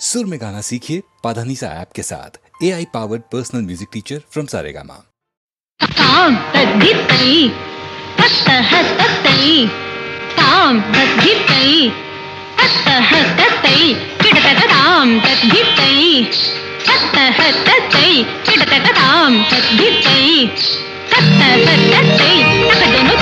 सुर में गाना सीखिए पाधानीसा ऐप के साथ। A I powered personal music teacher from Saregama गिडतदां तद्भित्तै तत्तहत्तै तकदनु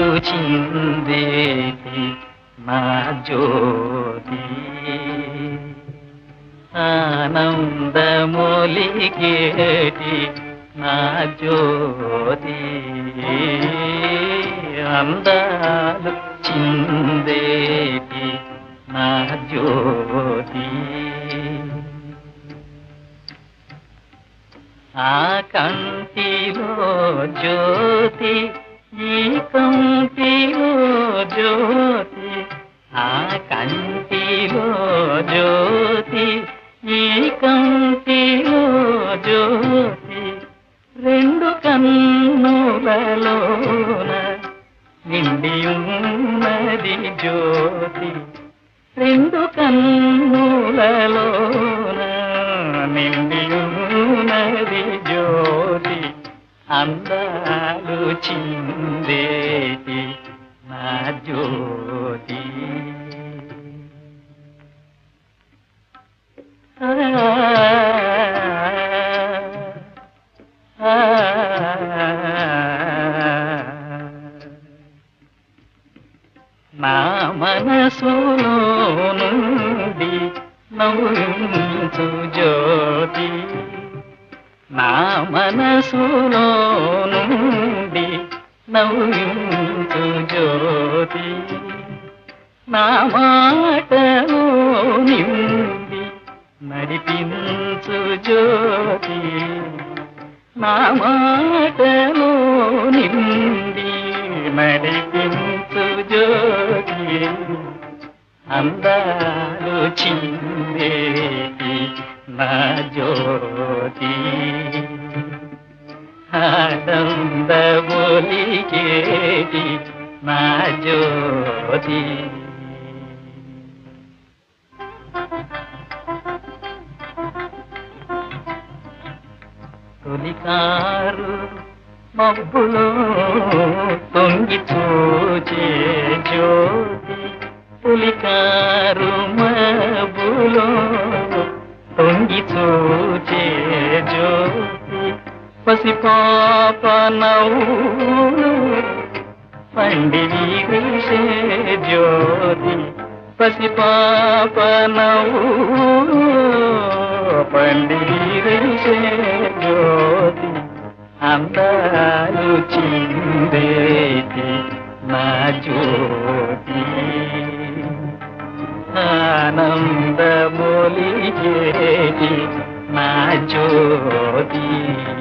చూచిందే నా జ్యోతి. ఆనందమూలికేటి నా జ్యోతి. అందాలు చిందేటి నా జ్యోతి. ఆ కంటిలో జ్యోతి కంటిలో జ్యోతి ఆ కంటిలో జ్యోతి ఈ కంటిలో జ్యోతి రెండు కన్నులలోన నిండి ఉన్నది జ్యోతి రెండు కన్నులలోన అందాలు చిందేటి నా జో నడిపించు జ్యోతి నా మాటలో నిండి నడిపించు జ్యోతి అందాలు చిందేటి నా జ్యోతి ఆనందమొలిగేటి నా జ్యోతి తొలికారు మబ్బులో తొంగి చూచే జ్యోతి. పులికారు మబ్బులో తొంగి చూచే జ్యోతి. పసిపాప నవ్వు పండి వీసే జ్యోతి. పసిపాప నవ్వులు పండి జ్యోతి అందాలు చిందేటి నా జ్యోతి. ఆనందమొలిగేటి నా జ్యోతి.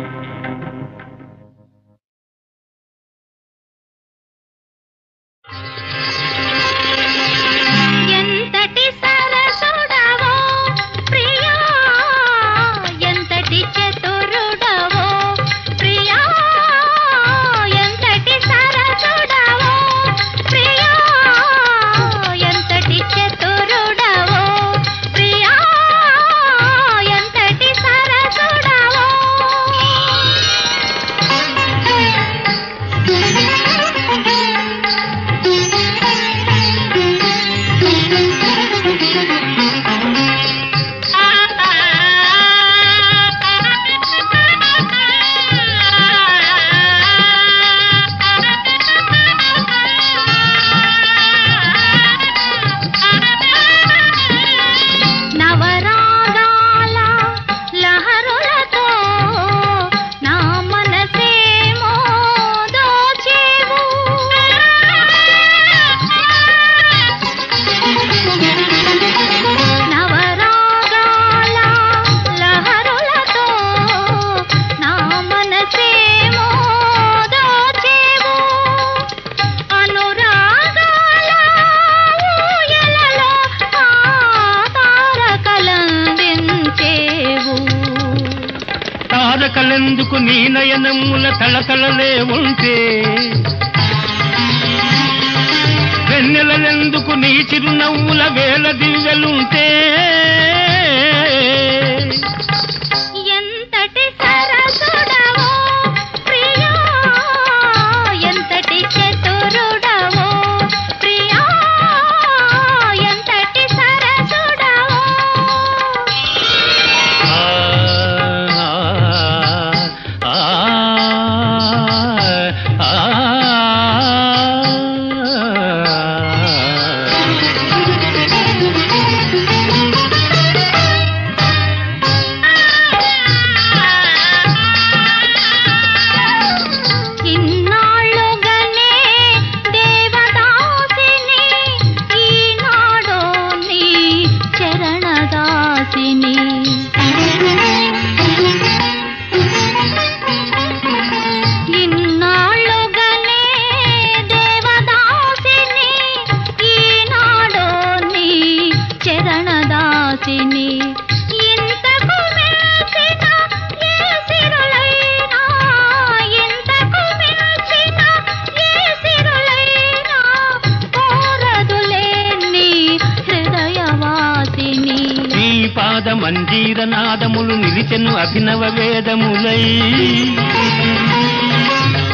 మంజీర నాదములు నిలిచెను అభినవ వేదములై.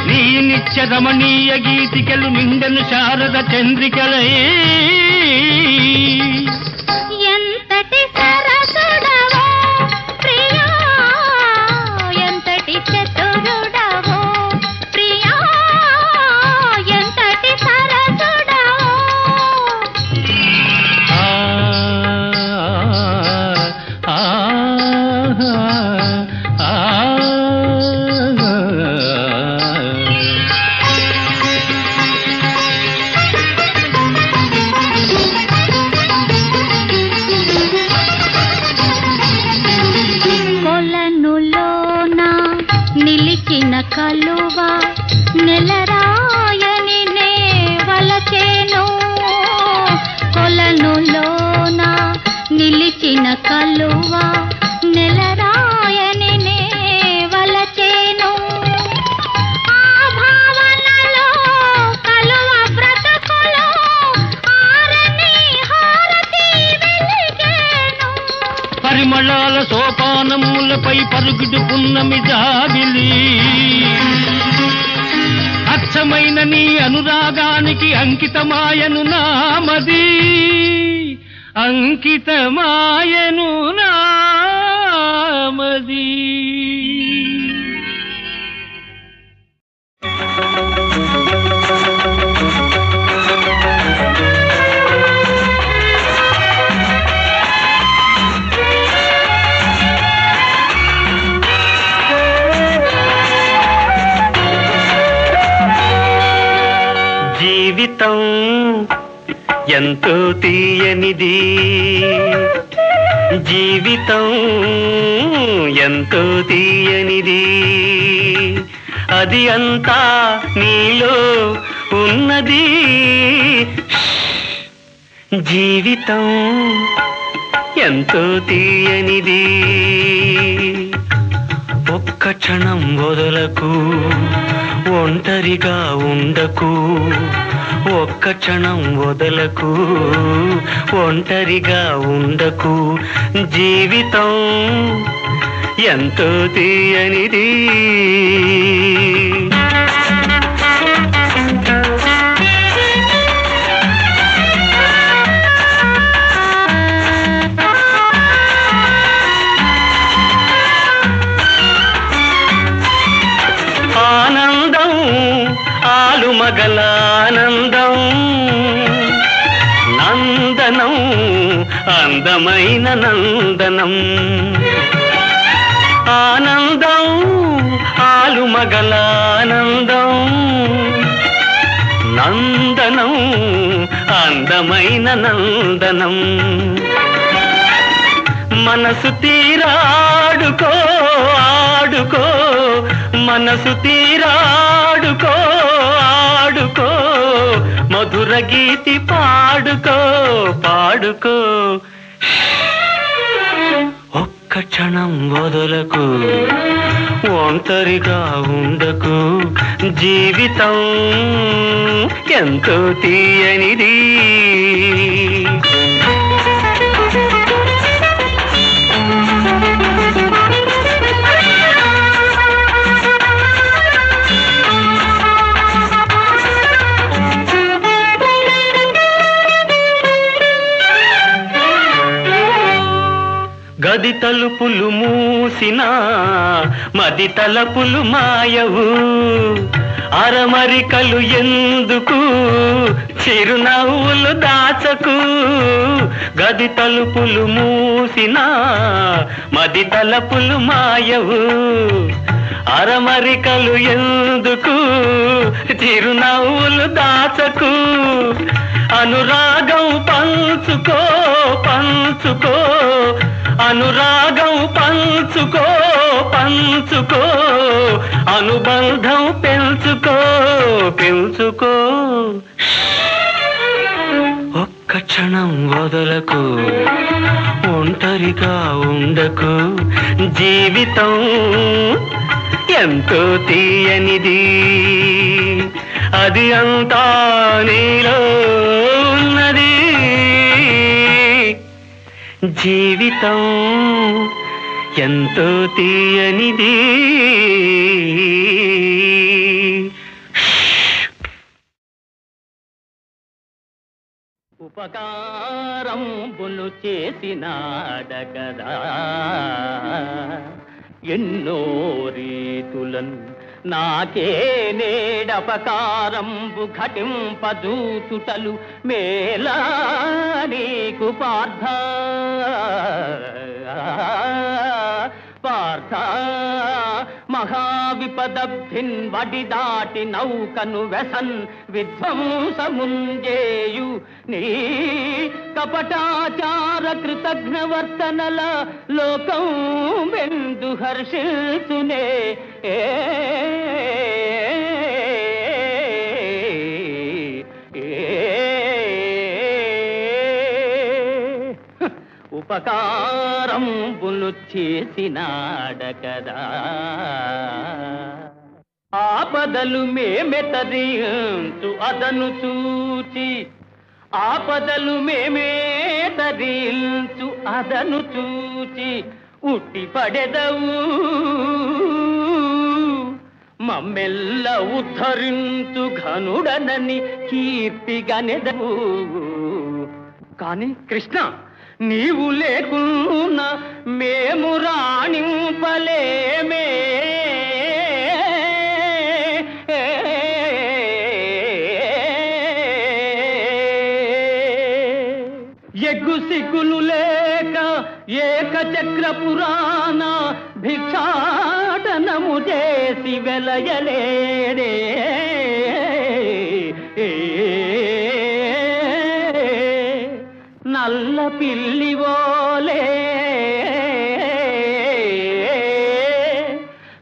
నీ నిత్య రమణీయ గీతికలు నిండెను శారద చంద్రికలై. ఎంతటి అంకితమాయను నామది. జీవితం ఎంతో తీయనిది. జీవితం ఎంతో తీయనిది. అది అంతా నీలో ఉన్నది. జీవితం ఎంతో తీయనిది. ఒక్క క్షణం వదలకు ఒంటరిగా ఉండకు. ఒక్క క్షణం వదలకు ఒంటరిగా ఉండకు. జీవితం ఎంతో తీయనిది. అందమైన నందనం. ఆనందం ఆలుమగల ఆనందం నందనం అందమైన నందనం. మనసు తీరాడుకో ఆడుకో. మనసు తీరాడుకో ఆడుకో. మధుర గీతి పాడుకో పాడుకో. ఒక్క క్షణం వదలకు ఒంటరిగా ఉండకు. జీవితం ఎంతో తీయనిది. గది తలుపులు మూసిన మది తలపులు మాయవు. అరమరికలు ఎందుకు? చిరునవ్వులు దాచకు. గది తలుపులు మూసిన మది తలపులు మాయవు. అరమరికలు ఎందుకు? చిరునవ్వులు దాచకు. అనురాగం పంచుకో పంచుకో. అనురాగం పంచుకో పంచుకో. అనుబంధం పెంచుకో పెంచుకో. ఒక్క క్షణం వదలకు ఒంటరిగా ఉండకు. జీవితం ఎంతో తీయనిది. అది అంతా నీలో జీవితం ఎంతో తీయనిది. ఉపకారం బులు చేసినాడగదా. ఎన్నో రీతులను నాకే నేడపకారంబు ఘటింపదూచుటలు మేలా నీకు పార్థ. పార్థ. మహావిపదబ్ధిన్ వడి దాటి నౌకను వెసన్ విధ్వంసముంజేయు. నీ కపటాచార కృతజ్ఞవర్తనల లోకం వెందు హర్షిల్సునే ఉపకారం బులు చేసినాడకదా. ఆపదలు మేమెతరించు అదను చూచి ఆపదలు మేమే తరించు అదను చూచి ఉట్టి పడెదవు. మమ్మెల్ల ఉద్ధరింతు ఘనుడనని కీర్తిగనెదవు కాని కృష్ణ నీవు లేకున్నా మేము రాణింపలేమే. ఎగ్గు సిగ్గులు లేక ఏక చేసి నల్ల పిల్లివోలే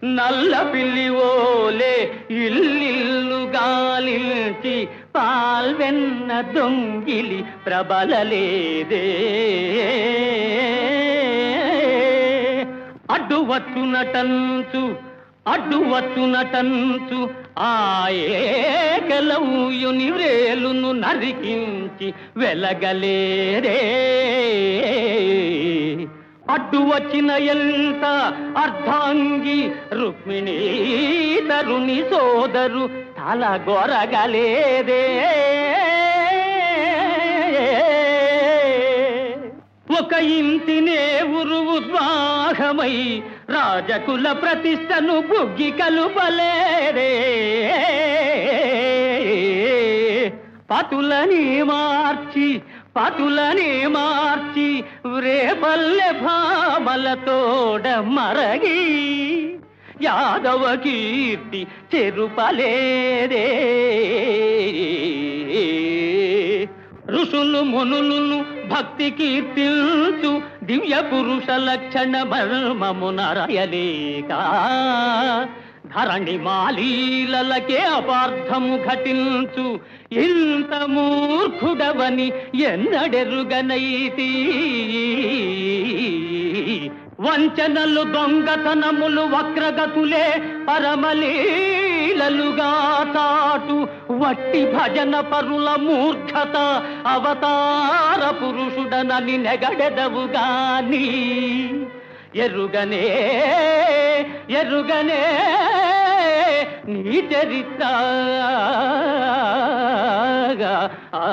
నల్ల పిల్లివోలే ఇల్లిల్లు గాలించి పాల్వెన్న దొంగిలి ప్రబలలేదే. అడ్డు వచ్చునటంచు అడ్డు వచ్చునటంచు ఆయేకలవుయుని రేలును నరికించి వెలగలేరే అడ్డు వచ్చిన ఎంత అర్ధాంగి రుక్మిణీ తరుని సోదరు తల గొరగలేదే ఒక ఇంటినే ఉరువుద్వాహమై రాజకుల ప్రతిష్టను బుగ్గి కలుపలేరే పతులని మార్చి పతులని మార్చి రేపల్లె భామలతోడ మరగి యాదవ కీర్తి చెరుపలేదే. ఋషులు మునులను భక్తి కీర్తిల్చు దివ్య పురుష లక్షణ మర్మమునరయలేక ధరణి మాలీలకే అపార్థము ఘటించు. ఇంత మూర్ఖుడవని ఎన్నడెరుగనైతి వంచనలు దొంగతనములు వక్రగతులే పరమలే పరమలీలలుగా తాటు వట్టి భజన పరుల మూర్ఖత అవతార పురుషుడనని నెగడెదవుగాని. ఎరుగనే ఎరుగనే నీ చరిత్ర ఆ.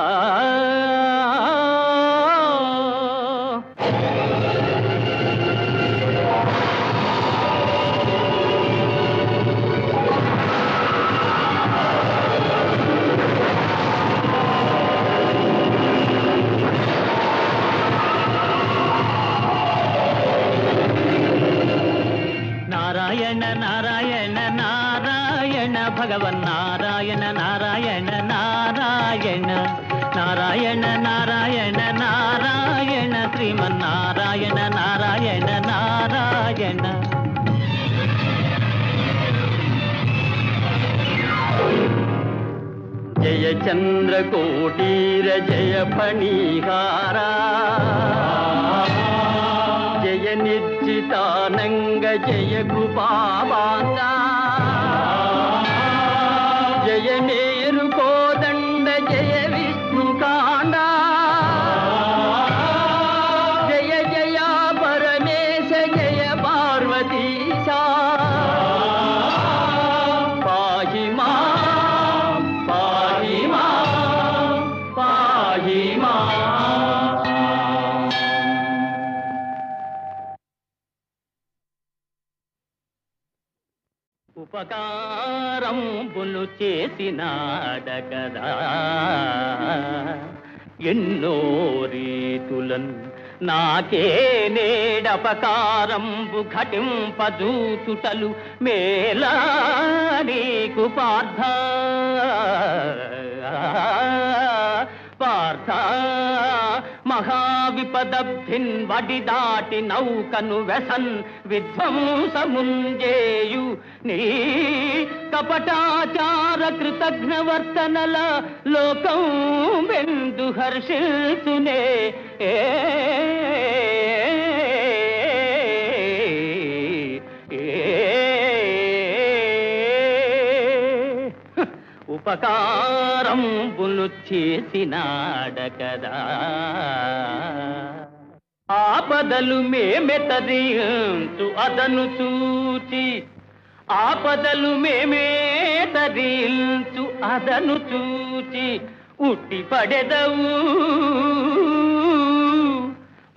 జయ జయ చంద్రకోటీర జయ ఫణీహారా జయ నిర్జితానంగ ఉపకారంబులు చేసినాడగదా. ఎన్నో రీతులన్ నాకే నేడపకారంబు ఘటింపదూచుటలు మేలా నీకు పార్థ. పార్థ మహావిపదబ్ధిన్ వడి దాటి నౌకను వెసన్ విధ్వంసముంజేయు నీ కపటాచార కృతజ్ఞవర్తనల లోకం వెందు హర్షిల్సునే ఏ ఉపకారం పులు చేసినాడకదా. ఆపదలు మేమెతరించు అదను చూచి ఆపదలు మేమే తరించు అదను చూచి ఉట్టి పడెదవు.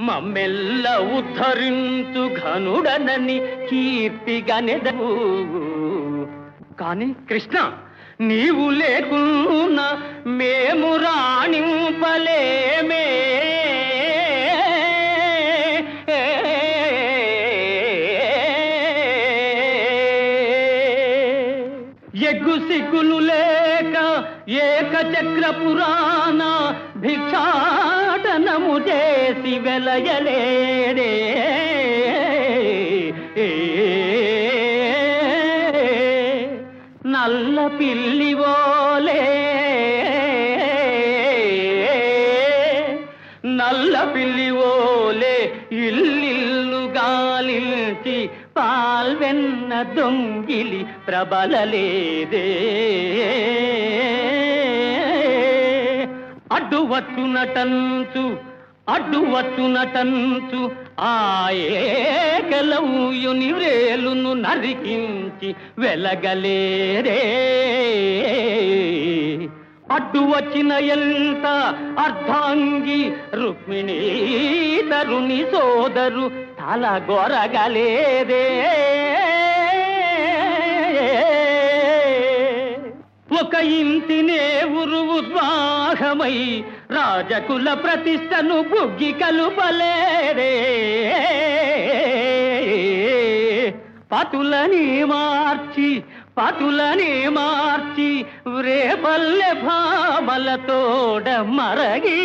మమ్మెల్ల ఉద్ధరించు ఘనుడనని కీర్తిగనెదవు కాని కృష్ణ నీవు లేకున్నా మేము రాణింపలేమే. ఏకచక్ర పురాణ భిక్షాటనము చేసి వెలయలేడే. నల్ల పిల్లివోలే నల్ల పిల్లివోలే ఇల్లిల్లు గాలించి పాల్వెన్న దొంగిలి ప్రబలలేదే. అడ్డు వచ్చునటంచు అడ్డు వచ్చునటంచు ఆయేకలవుయుని రేలును నరికించి వెలగలేరే. అడ్డు వచ్చిన ఎంత అర్ధాంగి రుక్మిణీ తరుని సోదరు తల గొరగలేదే ఒక ఇంటినే ఉరువుద్వాహమై రాజకుల ప్రతిష్టను బుగ్గి కలుపలేరే పతులని మార్చి పతులని మార్చి రేపల్లె భామలతోడ మరగి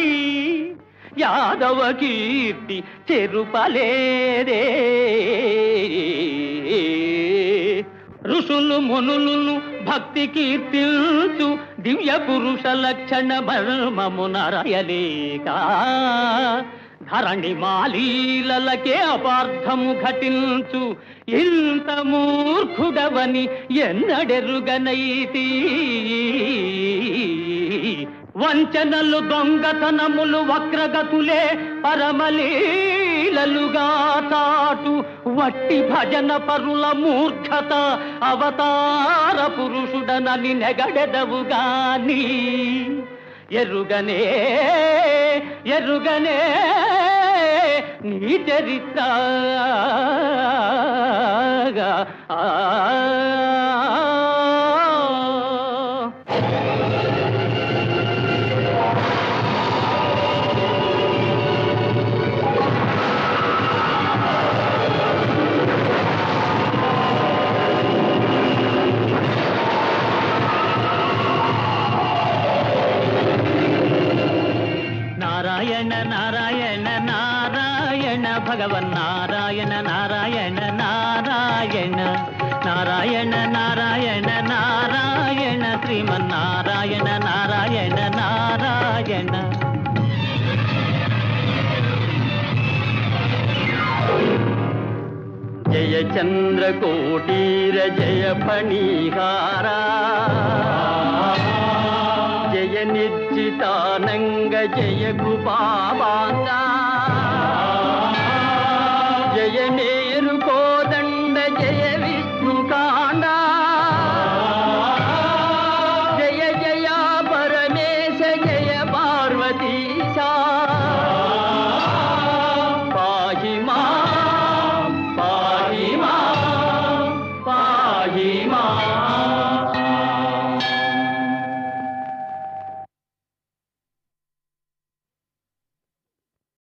యాదవ కీర్తి చెరుపలేదే. ఋషులు మునులను భక్తి కీర్తిల్చు దివ్య పురుష లక్షణ మర్మము నరయలేక ధరణి మాలీలకే అపార్థము ఘటించు. ఇంత మూర్ఖుడవని ఎన్నడెరుగనైతి. వంచనలు దొంగతనములు వక్రగతులే పరమలీలలుగా తాటు వట్టి భజన పరుల మూర్ఖత అవతార పురుషుడనని నెగడెదవుగాని ఎరుగనే ఎరుగనే నీ చరిత్ర. వేణ జయ చంద్రకోటీర జయ ఫణీహారా. జయ నిశ్చితానంగ జయ కృపాంగా జయ నే